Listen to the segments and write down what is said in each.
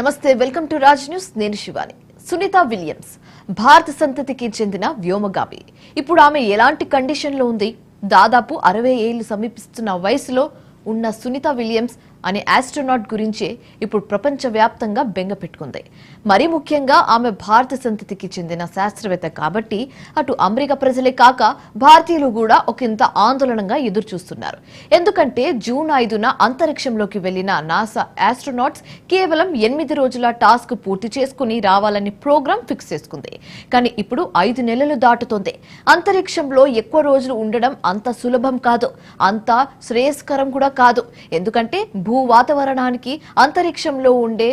నమస్తే welcome to Raj news. నేను Shivani. Sunitha Williams భారత సంతతికి చెందిన వ్యోమగామి. ఇప్పుడు ఆమె ఎలాంటి కండిషన్లో ఉంది? దాదాపు అరవై ఏళ్ళు సమీపిస్తున్న వయసులో ఉన్న సునీత విలియమ్స్ అనే ఆస్ట్రోనాట్ గురించే ఇప్పుడు ప్రపంచవ్యాప్తంగా బెంగ పెట్టుకుంది. మరీ ముఖ్యంగా ఆమె భారత సంతతికి చెందిన శాస్త్రవేత్త కాబట్టి అటు అమెరికా ప్రజలే కాక భారతీయులు కూడా ఒకంత ఆందోళనగా ఎదురు చూస్తున్నారు ఎందుకంటే జూన్ ఐదున అంతరిక్షంలోకి వెళ్ళిన నాసా ఆస్ట్రోనాట్స్ కేవలం ఎనిమిది రోజుల టాస్క్ పూర్తి చేసుకుని రావాలని ప్రోగ్రాం ఫిక్స్ చేసుకుంది. కానీ ఇప్పుడు ఐదు నెలలు దాటుతోంది. అంతరిక్షంలో ఎక్కువ రోజులు ఉండడం అంత సులభం కాదు. అంత శ్రేయస్కరం కూడా కాదు. ఎందుకంటే భూ వాతావరణానికి అంతరిక్షంలో ఉండే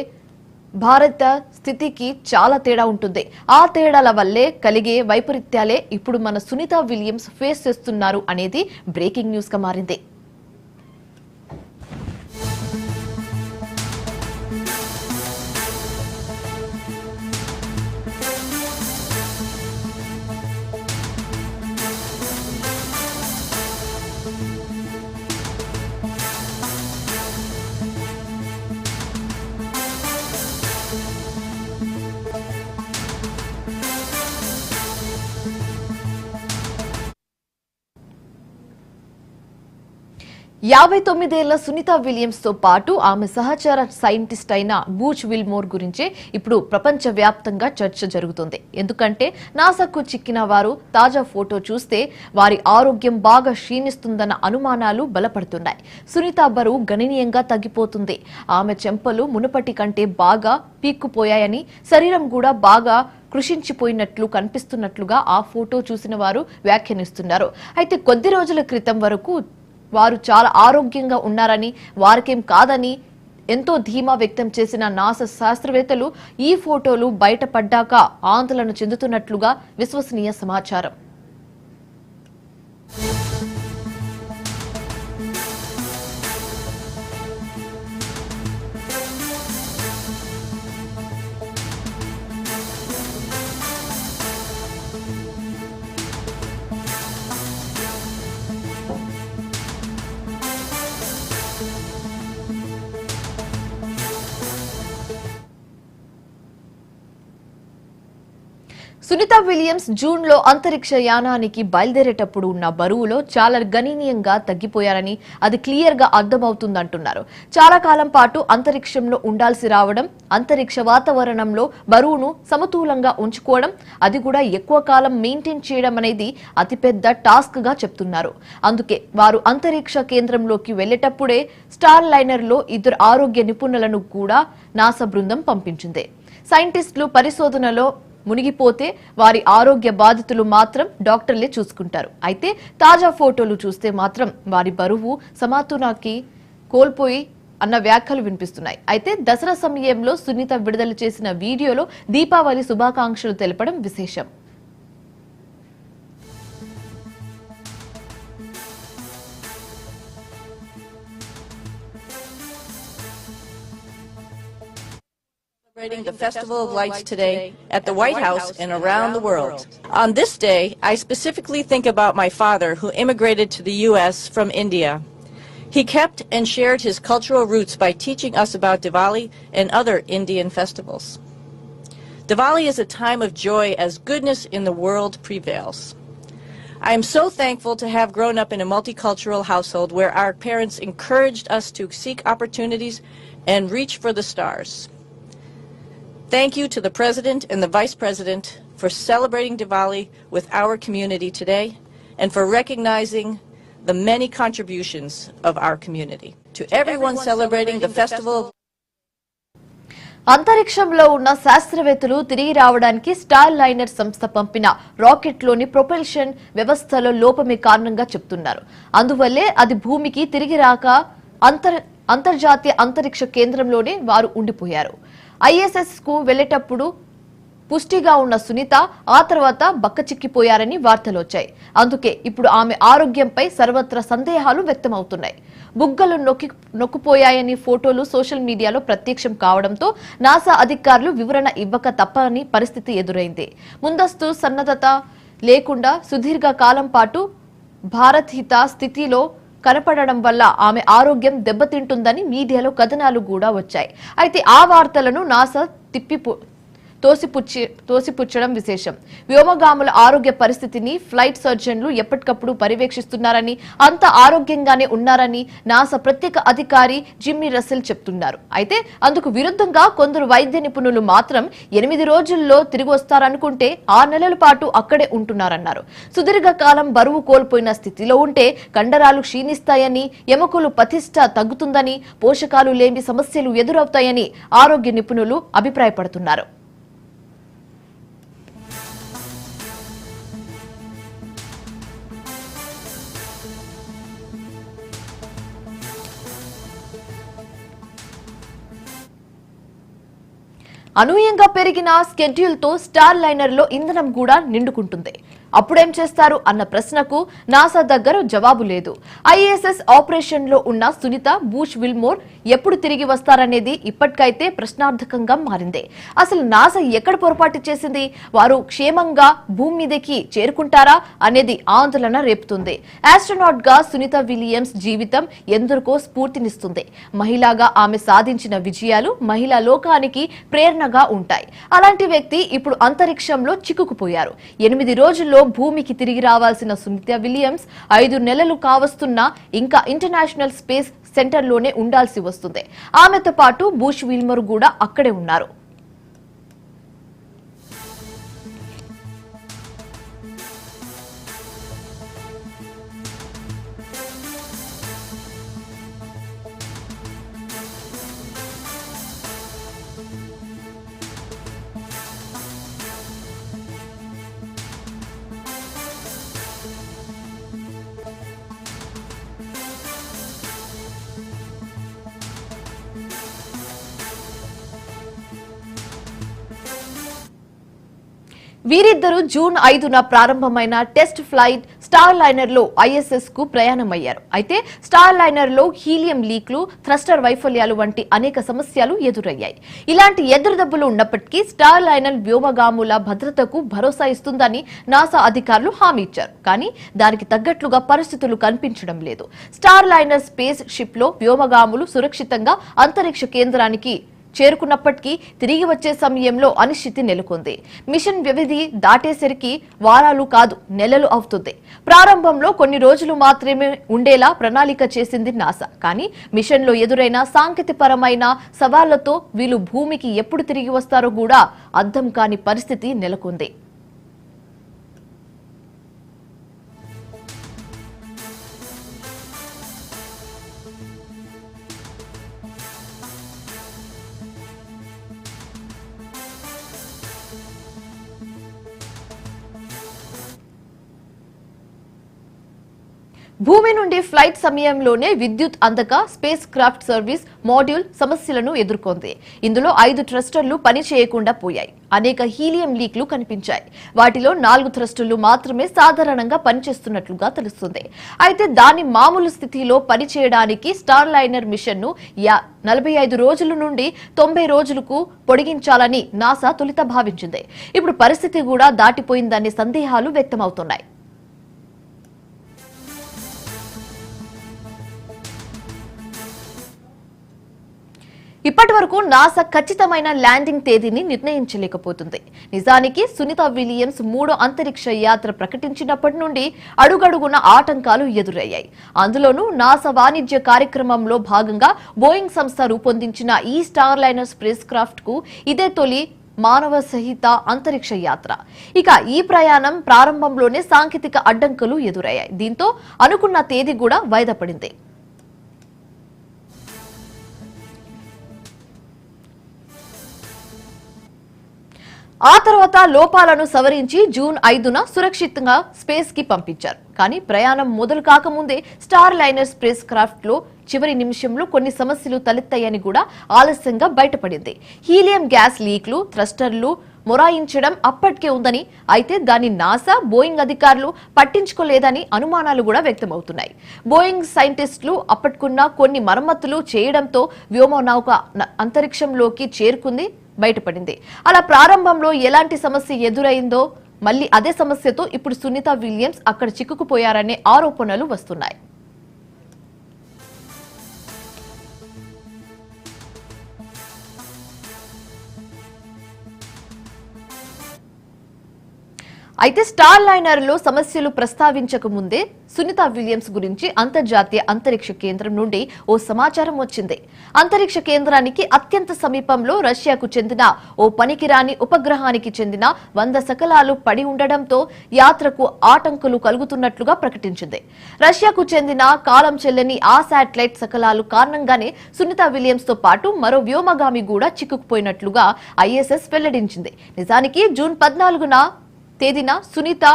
భారత స్థితికి చాలా తేడా ఉంటుంది. ఆ తేడాల వల్లే కలిగే వైపరీత్యాలే ఇప్పుడు మన సునీత విలియమ్స్ ఫేస్ చేస్తున్నారు అనేది బ్రేకింగ్ న్యూస్గా మారింది. యాభై తొమ్మిదేళ్ళ సునీత విలియమ్స్తో పాటు ఆమె సహచర సైంటిస్ట్ అయిన బూచ్ విల్మోర్ గురించే ఇప్పుడు ప్రపంచ వ్యాప్తంగా చర్చ జరుగుతుంది. ఎందుకంటే నాసాకు చిక్కిన వారు తాజా ఫోటో చూస్తే వారి ఆరోగ్యం బాగా క్షీణిస్తుందన్న అనుమానాలు బలపడుతున్నాయి. సునీత బరువు గణనీయంగా తగ్గిపోతుంది. ఆమె చెంపలు మునుపటి కంటే బాగా పీక్కుపోయాయని శరీరం కూడా బాగా కృషించిపోయినట్లు కనిపిస్తున్నట్లుగా ఆ ఫోటో చూసిన వారు వ్యాఖ్యానిస్తున్నారు. అయితే కొద్ది రోజుల క్రితం వరకు వారు చాలా ఆరోగ్యంగా ఉన్నారని వారికేం కాదని ఎంతో ధీమా వ్యక్తం చేసిన నాసా శాస్త్రవేత్తలు ఈ ఫోటోలు బయటపడ్డాక ఆందోళన చెందుతున్నట్లుగా విశ్వసనీయ సమాచారం. సునీత విలియమ్స్ జూన్లో అంతరిక్ష యానానికి బయలుదేరేటప్పుడు ఉన్న బరువులో చాలా గణనీయంగా తగ్గిపోయారని అది క్లియర్గా అర్థమవుతుందంటున్నారు. చాలా కాలం పాటు అంతరిక్షంలో ఉండాల్సి రావడం అంతరిక్ష వాతావరణంలో బరువును సమతూలంగా ఉంచుకోవడం అది కూడా ఎక్కువ కాలం మెయింటైన్ చేయడం అనేది అతిపెద్ద టాస్క్గా చెప్తున్నారు. అందుకే వారు అంతరిక్ష కేంద్రంలోకి వెళ్ళేటప్పుడే స్టార్ లైనర్లో ఇద్దరు ఆరోగ్య నిపుణులను కూడా నాసా బృందం పంపించింది. సైంటిస్టులు పరిశోధనలో మునిగిపోతే వారి ఆరోగ్య బాధితులు మాత్రం డాక్టర్లే చూసుకుంటారు. అయితే తాజా ఫోటోలు చూస్తే మాత్రం వారి బరువు సమాతునాకి కోల్పోయి అన్న వ్యాఖ్యలు వినిపిస్తున్నాయి. అయితే దసరా సమయంలో సునీత విడుదల చేసిన వీడియోలో దీపావళి శుభాకాంక్షలు తెలపడం విశేషం. Celebrating the Festival of Lights today at the White House and around the world. On this day, I specifically think about my father who immigrated to the U.S. from India. He kept and shared his cultural roots by teaching us about Diwali and other Indian festivals. Diwali is a time of joy as goodness in the world prevails. I am so thankful to have grown up in a multicultural household where our parents encouraged us to seek opportunities and reach for the stars. Thank you to the President and the Vice President for celebrating Diwali with our community today and for recognizing the many contributions of our community. To everyone celebrating the Festival అంతరిక్షంలో ఉన్న శాస్త్రవేత్తలు తిరిగి రావడానికి star liner సంస్థ పంపిన రాకెట్లోని propulsion వ్యవస్థలో లోపమే కారణంగా చెప్తున్నారు అందువల్లే అది భూమికి తిరిగి రాక అంతర్ అంతర్జాతీయ అంతరిక్ష కేంద్రంలోనే వారు ఉండిపోయారు ఐఎస్ఎస్కు వెళ్ళేటప్పుడు పుష్టిగా ఉన్న సునీత ఆ తర్వాత బక్కచిక్కిపోయారని వార్తలు వచ్చాయి. అందుకే ఇప్పుడు ఆమె ఆరోగ్యంపై సర్వత్రా సందేహాలు వ్యక్తమవుతున్నాయి. బుగ్గలు నొక్కి నొక్కుపోయాయని ఫోటోలు సోషల్ మీడియాలో ప్రత్యక్షం కావడంతో నాసా అధికారులు వివరణ ఇవ్వక తప్పని పరిస్థితి ఎదురైంది. ముందస్తు సన్నద్ధత లేకుండా సుదీర్ఘ కాలం పాటు భారత్ హిత స్థితిలో కనపడడం వల్ల ఆమె ఆరోగ్యం దెబ్బతింటుందని మీడియాలో కథనాలు కూడా వచ్చాయి. అయితే ఆ వార్తలను నాసా తిప్పి తోసిపుచ్చి తోసిపుచ్చడం విశేషం. వ్యోమగాముల ఆరోగ్య పరిస్థితిని ఫ్లైట్ సర్జన్లు ఎప్పటికప్పుడు పర్యవేక్షిస్తున్నారని అంత ఆరోగ్యంగానే ఉన్నారని నాసా ప్రత్యేక అధికారి జిమ్మీ రసెల్ చెప్తున్నారు. అయితే అందుకు విరుద్ధంగా కొందరు వైద్య నిపుణులు మాత్రం ఎనిమిది రోజుల్లో తిరిగి వస్తారనుకుంటే ఆరు నెలల పాటు అక్కడే ఉంటున్నారన్నారు. సుదీర్ఘకాలం బరువు కోల్పోయిన స్థితిలో ఉంటే కండరాలు క్షీణిస్తాయని ఎముకలు పతిష్ట తగ్గుతుందని పోషకాలు లేని సమస్యలు ఎదురవుతాయని ఆరోగ్య నిపుణులు అభిప్రాయపడుతున్నారు. అనూహ్యంగా పెరిగిన స్కెడ్యూల్తో స్టార్ లైనర్లో ఇంధనం కూడా నిండుకుంటుంది. అప్పుడేం చేస్తారు అన్న ప్రశ్నకు నాసా దగ్గర జవాబు లేదు. ఐఎస్ఎస్ ఆపరేషన్లో ఉన్న సునీత బూష్ విల్మోర్ ఎప్పుడు తిరిగి వస్తారనేది ఇప్పటికైతే ప్రశ్నార్థకంగా మారింది. అసలు నాసా ఎక్కడ పొరపాటు చేసింది? వారు క్షేమంగా భూమి మీదకి చేరుకుంటారా అనేది ఆందోళన రేపుతుంది. ఆస్ట్రోనాట్గా సునీత విలియమ్స్ జీవితం ఎందరికో స్ఫూర్తినిస్తుంది. మహిళగా ఆమె సాధించిన విజయాలు మహిళా లోకానికి ప్రేరణగా ఉంటాయి. అలాంటి వ్యక్తి ఇప్పుడు అంతరిక్షంలో చిక్కుకుపోయారు. ఎనిమిది రోజుల్లో భూమికి తిరిగి రావాల్సిన సునీత విలియమ్స్ ఐదు నెలలు కావస్తున్నా ఇంకా ఇంటర్నేషనల్ స్పేస్ సెంటర్లోనే ఉండాల్సి వస్తుంది. ఆమెతో పాటు బూష్ విల్మర్ కూడా అక్కడే ఉన్నారు. వీరిద్దరూ జూన్ ఐదున ప్రారంభమైన టెస్ట్ ఫ్లైట్ స్టార్ లైనర్లో ఐఎస్ఎస్కు ప్రయాణమయ్యారు. అయితే స్టార్ లైనర్లో హీలియం లీక్లు థ్రస్టర్ వైఫల్యాలు వంటి అనేక సమస్యలు ఎదురయ్యాయి. ఇలాంటి ఎదురుదెబ్బలు ఉన్నప్పటికీ స్టార్ లైనర్ వ్యోమగాముల భద్రతకు భరోసా ఇస్తుందని నాసా అధికారులు హామీ ఇచ్చారు. కానీ దానికి తగ్గట్లుగా పరిస్థితులు కనిపించడం లేదు. స్టార్ లైనర్ స్పేస్ షిప్లో వ్యోమగాములు సురక్షితంగా అంతరిక్ష కేంద్రానికి చేరుకున్నప్పటికీ తిరిగి వచ్చే సమయంలో అనిశ్చితి నెలకొంది. మిషన్ వ్యవధి దాటేసరికి వారాలు కాదు నెలలు అవుతుంది. ప్రారంభంలో కొన్ని రోజులు మాత్రమే ఉండేలా ప్రణాళిక చేసింది నాసా. కానీ మిషన్లో ఎదురైన సాంకేతికపరమైన సవాళ్ళతో వీళ్ళు భూమికి ఎప్పుడు తిరిగి వస్తారో కూడా అర్థం కాని పరిస్థితి నెలకొంది. భూమి నుండి ఫ్లైట్ సమయంలోనే విద్యుత్ అందక స్పేస్ క్రాఫ్ట్ సర్వీస్ మాడ్యూల్ సమస్యలను ఎదుర్కొంది. ఇందులో ఐదు థ్రస్టర్లు పని చేయకుండా పోయాయి. అనేక హీలియం లీక్లు కనిపించాయి. వాటిలో నాలుగు థ్రస్టర్లు మాత్రమే సాధారణంగా పనిచేస్తున్నట్లుగా తెలుస్తుంది. అయితే దాని మామూలు స్థితిలో పనిచేయడానికి స్టార్ లైనర్ మిషన్ను నలభై ఐదు రోజుల నుండి తొంభై రోజులకు పొడిగించాలని నాసా తొలిత భావించింది. ఇప్పుడు పరిస్థితి కూడా దాటిపోయిందనే సందేహాలు వ్యక్తమవుతున్నాయి. ఇప్పటి వరకు నాసా ఖచ్చితమైన ల్యాండింగ్ తేదీని నిర్ణయించలేకపోతుంది. నిజానికి సునీత విలియమ్స్ మూడో అంతరిక్ష యాత్ర ప్రకటించినప్పటి నుండి అడుగడుగున ఆటంకాలు ఎదురయ్యాయి. అందులోనూ నాసా వాణిజ్య కార్యక్రమంలో భాగంగా బోయింగ్ సంస్థ రూపొందించిన ఈ స్టార్ లైనర్ స్పేస్ క్రాఫ్ట్కు ఇదే తొలి మానవ సహిత అంతరిక్ష యాత్ర. ఇక ఈ ప్రయాణం ప్రారంభంలోనే సాంకేతిక అడ్డంకులు ఎదురయ్యాయి. దీంతో అనుకున్న తేదీ కూడా వాయిదా పడింది. ఆ తర్వాత లోపాలను సవరించి జూన్ ఐదున సురక్షితంగా స్పేస్కి పంపించారు. కానీ ప్రయాణం మొదలు కాకముందే స్టార్ లైనర్ స్పేస్ క్రాఫ్ట్లో చివరి నిమిషంలో కొన్ని సమస్యలు తలెత్తాయని కూడా ఆలస్యంగా బయటపడింది. హీలియం గ్యాస్ లీక్లు థ్రస్టర్లు మొరాయించడం అప్పటికే ఉందని అయితే దాన్ని నాసా బోయింగ్ అధికారులు పట్టించుకోలేదని అనుమానాలు కూడా వ్యక్తమవుతున్నాయి. బోయింగ్ సైంటిస్టులు అప్పటికున్న కొన్ని మరమ్మతులు చేయడంతో వ్యోమనౌక అంతరిక్షంలోకి చేరుకుంది. బయటపడింది. అలా ప్రారంభంలో ఎలాంటి సమస్య ఎదురైందో మళ్ళీ అదే సమస్యతో ఇప్పుడు సునీత విలియమ్స్ అక్కడ చిక్కుకుపోయారనే ఆరోపణలు వస్తున్నాయి. అయితే స్టార్ లైనర్లో సమస్యలు ప్రస్తావించక ముందే సునీత విలియమ్స్ గురించి అంతర్జాతీయ అంతరిక్ష కేంద్రం నుండి ఓ సమాచారం వచ్చింది. అంతరిక్ష కేంద్రానికి అత్యంత సమీపంలో రష్యాకు చెందిన ఓ పనికిరాని ఉపగ్రహానికి చెందిన వంద శకలాలు పడి ఉండడంతో యాత్రకు ఆటంకులు కలుగుతున్నట్లుగా ప్రకటించింది. రష్యాకు చెందిన కాలం చెల్లని ఆ శాటిలైట్ శకలాలు కారణంగానే సునీత విలియమ్స్తో పాటు మరో వ్యోమగామి కూడా చిక్కుకుపోయినట్లుగా ఐఎస్ఎస్ వెల్లడించింది. నిజానికి జూన్ పద్నాలుగున తేదీన సునీత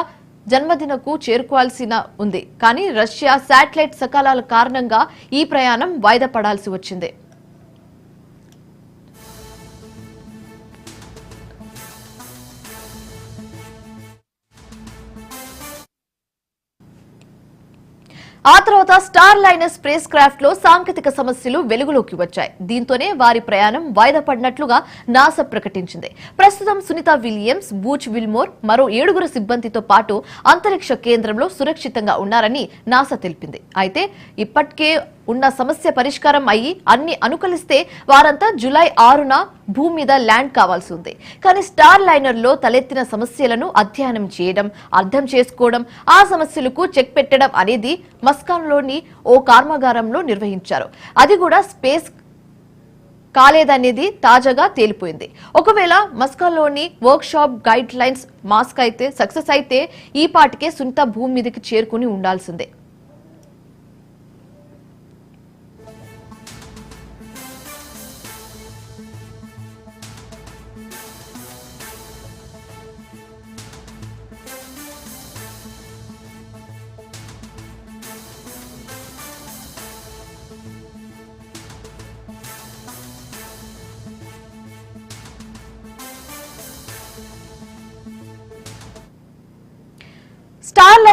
జన్మదినకు చేరుకోవాల్సిన ఉంది. కానీ రష్యా శాటిలైట్ సకాలాల కారణంగా ఈ ప్రయాణం వాయిదా పడాల్సి వచ్చింది. ఆ తర్వాత స్టార్ లైనర్ స్పేస్ క్రాఫ్ట్లో సాంకేతిక సమస్యలు వెలుగులోకి వచ్చాయి. దీంతోనే వారి ప్రయాణం వాయిదా పడినట్లుగా నాసా ప్రకటించింది. ప్రస్తుతం సునీత విలియమ్స్ బూచ్ విల్మోర్ మరో ఏడుగురు సిబ్బందితో పాటు అంతరిక్ష కేంద్రంలో సురక్షితంగా ఉన్నారని నాసా తెలిపింది. అయితే ఇప్పటికే ఉన్న సమస్య పరిష్కారం అయ్యి అన్ని అనుకలిస్తే వారంతా జులై ఆరున భూమి మీద ల్యాండ్ కావాల్సి ఉంది. కానీ స్టార్ లైనర్లో తలెత్తిన సమస్యలను అధ్యయనం చేయడం అర్థం చేసుకోవడం ఆ సమస్యలకు చెక్ పెట్టడం అనేది మస్కాన్లోని ఓ కర్మాగారంలో నిర్వహించారు. అది కూడా స్పేస్ కాలేదనేది తాజాగా తేలిపోయింది. ఒకవేళ మస్కాలోని workshop guidelines mask అయితే సక్సెస్ అయితే ఈ పాటికే సునీత భూమి మీదకి చేరుకుని ఉండాల్సిందే.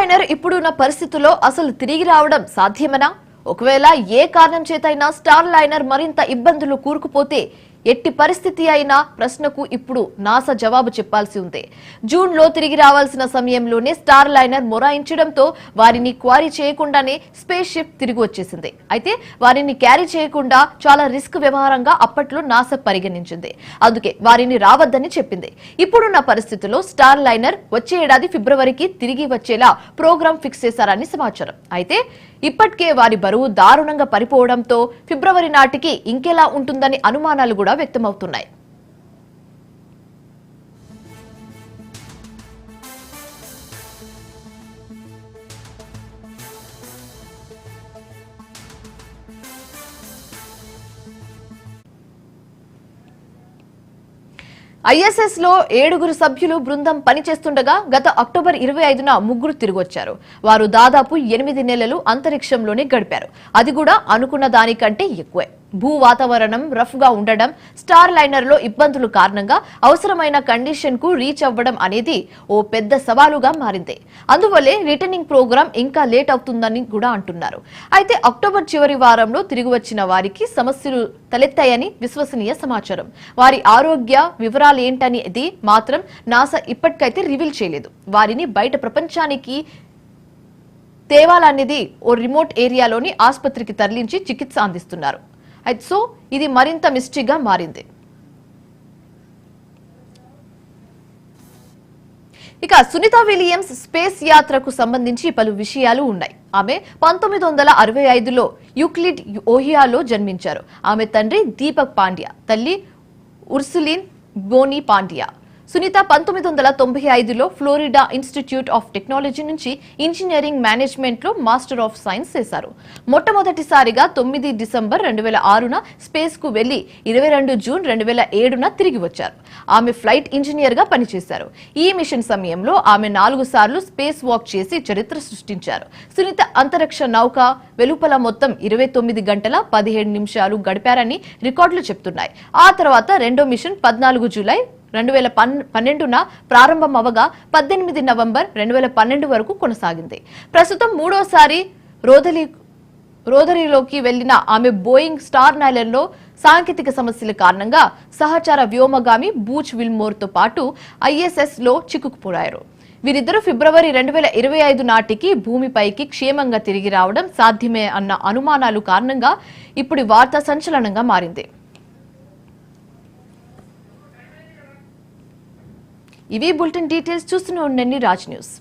స్టార్ ఇప్పుడున్న పరిస్థితుల్లో అసలు తిరిగి రావడం సాధ్యమనా? ఒకవేళ ఏ కారణం చేతైనా స్టార్ లైనర్ మరింత ఇబ్బందులు కూరుకుపోతే ఎట్టి పరిస్థితి అయినా ప్రశ్నకు ఇప్పుడు నాసా జవాబు చెప్పాల్సి ఉంది. జూన్లో తిరిగి రావాల్సిన సమయంలోనే స్టార్ లైనర్ మొరాయించడంతో వారిని క్వారీ చేయకుండానే స్పేస్ షిప్ తిరిగి వచ్చేసింది. అయితే వారిని క్యారీ చేయకుండా చాలా రిస్క్ వ్యవహారంగా అప్పట్లో నాసా పరిగణించింది. అందుకే వారిని రావద్దని చెప్పింది. ఇప్పుడున్న పరిస్థితుల్లో స్టార్ లైనర్ వచ్చే ఏడాది ఫిబ్రవరికి తిరిగి వచ్చేలా ప్రోగ్రాం ఫిక్స్ చేశారని సమాచారం. అయితే ఇప్పటికే వారి బరువు దారుణంగా పడిపోవడంతో ఫిబ్రవరి నాటికి ఇంకెలా ఉంటుందని అనుమానాలు కూడా వ్యక్తమవుతున్నాయి. ఐఎస్ఎస్లో ఏడుగురు సభ్యులు బృందం పనిచేస్తుండగా గత అక్టోబర్ ఇరవై ఐదున ముగ్గురు తిరిగొచ్చారు. వారు దాదాపు ఎనిమిది నెలలు అంతరిక్షంలోనే గడిపారు. అది కూడా అనుకున్న దానికంటే ఎక్కువే. భూ వాతావరణం రఫ్గా ఉండడం స్టార్ లైనర్లో ఇబ్బందులు కారణంగా అవసరమైన కండిషన్కు రీచ్ అవ్వడం అనేది ఓ పెద్ద సవాలుగా మారింది. అందువల్లే రిటర్నింగ్ ప్రోగ్రాం ఇంకా లేట్ అవుతుందని కూడా అంటున్నారు. అయితే అక్టోబర్ చివరి వారంలో తిరిగి వచ్చిన వారికి సమస్యలు తలెత్తాయని విశ్వసనీయ సమాచారం. వారి ఆరోగ్య వివరాలు ఏంటనేది మాత్రం నాసా ఇప్పటికైతే రివీల్ చేయలేదు. వారిని బయట ప్రపంచానికి తేవాలనేది ఓ రిమోట్ ఏరియాలోని ఆసుపత్రికి తరలించి చికిత్స అందిస్తున్నారు. అయితే సో ఇది మరింత మిస్టరీగా మారింది. ఇక సునీత విలియమ్స్ స్పేస్ యాత్రకు సంబంధించి పలు విషయాలు ఉన్నాయి. ఆమె పంతొమ్మిది వందల అరవై ఐదులో యూక్లిడ్ ఓహియాలో జన్మించారు. ఆమె తండ్రి దీపక్ పాండ్యా తల్లి ఉర్సులిన్ బోనీ పాండ్యా. సునీత పంతొమ్మిది వందల తొంభై ఐదులో ఫ్లోరిడా ఇన్స్టిట్యూట్ ఆఫ్ టెక్నాలజీ నుంచి ఇంజనీరింగ్ మేనేజ్మెంట్లో మాస్టర్ ఆఫ్ సైన్స్ చేశారు. మొట్టమొదటిసారిగా తొమ్మిది డిసెంబర్ రెండు వేల ఆరున స్పేస్కు వెళ్ళి ఇరవై రెండు జూన్ రెండు వేల ఏడున తిరిగి వచ్చారు. ఆమె ఫ్లైట్ ఇంజనీర్గా పనిచేశారు. ఈ మిషన్ సమయంలో ఆమె నాలుగు సార్లు స్పేస్ వాక్ చేసి చరిత్ర సృష్టించారు. సునీత అంతరిక్ష నౌక వెలుపల మొత్తం ఇరవై తొమ్మిది గంటల పదిహేడు నిమిషాలు గడిపారని రికార్డులు చెప్తున్నాయి. ఆ తర్వాత రెండో మిషన్ పద్నాలుగు జూలై రెండు వేల పన్ పన్నెండున ప్రారంభం అవగా పద్దెనిమిది నవంబర్ రెండు వేల పన్నెండు వరకు కొనసాగింది. ప్రస్తుతం మూడోసారి రోదలి రోదరీలోకి వెళ్ళిన ఆమె బోయింగ్ స్టార్ నైలర్లో సాంకేతిక సమస్యల కారణంగా సహచార వ్యోమగామి బూచ్ విల్మోర్తో పాటు ఐఎస్ఎస్లో చిక్కుకుపోయారు. వీరిద్దరూ ఫిబ్రవరి రెండు వేల ఇరవై ఐదు నాటికి భూమిపైకి క్షేమంగా తిరిగి రావడం సాధ్యమే అన్న అనుమానాలు కారణంగా ఇప్పుడు వార్త సంచలనంగా మారింది. ఇవి బులెటిన్ డీటెయిల్స్ చూస్తూనే ఉండండి రాజ్ న్యూస్.